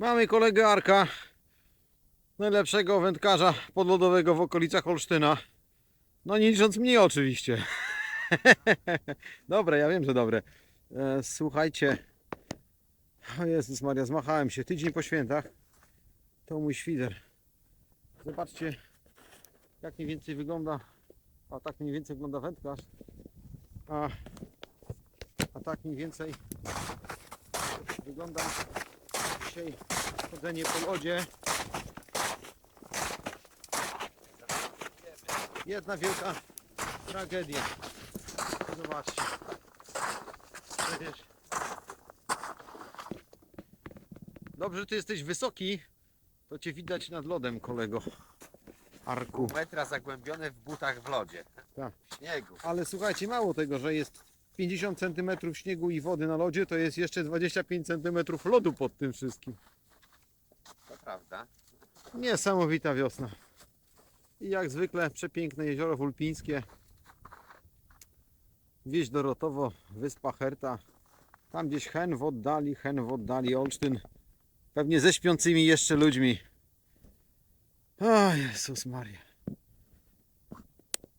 Mamy kolegę Arka, najlepszego wędkarza podlodowego w okolicach Olsztyna. No nie licząc mnie oczywiście. dobre, ja wiem, że dobre. E, słuchajcie. O Jezus Maria, zmachałem się. Tydzień po świętach. To mój świder. Zobaczcie, jak mniej więcej wygląda. A tak mniej więcej wygląda wędkarz. A, a tak mniej więcej wygląda dzisiaj chodzenie po lodzie. Jedna wielka tragedia. Zobaczcie. Przecież. Dobrze, że ty jesteś wysoki, to cię widać nad lodem, kolego. Arku. metra zagłębione w butach w lodzie. Tak. W śniegu. Ale słuchajcie, mało tego, że jest 50 cm śniegu i wody na lodzie, to jest jeszcze 25 cm lodu pod tym wszystkim. To prawda. Niesamowita wiosna. I jak zwykle przepiękne jezioro wulpińskie. Wieś Dorotowo, wyspa Herta. Tam gdzieś hen w oddali, hen w oddali, Olsztyn. Pewnie ze śpiącymi jeszcze ludźmi. O Jezus Maria.